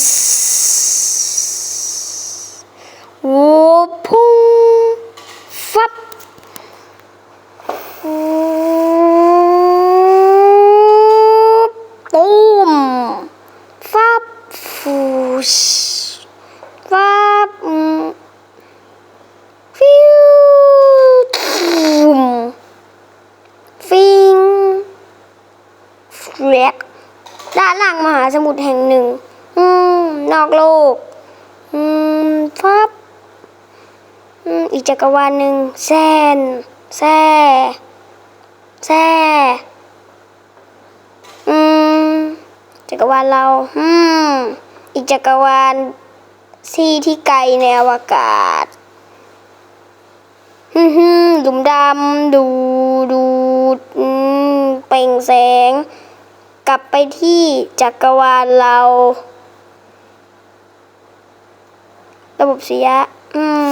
สวูพุ่งฟับฟูตูมฟับฟูชฟับอืมฟิวตูมฟิงเรียกด้านหลังมหาสมุทรแห่งหนึ่ง นอกโลก อืมฟับอืมอีกจักรวาลหนึ่งแซนแซ่แซ่อืมจักรวาลเรา อืม อีกจักรวาลที่ที่ไกลในอวกาศฮึ่มๆหลุมดำดูดูดอืมเปล่งแสง กลับไปที่จักรวาลเรา ระบบเสีย อืม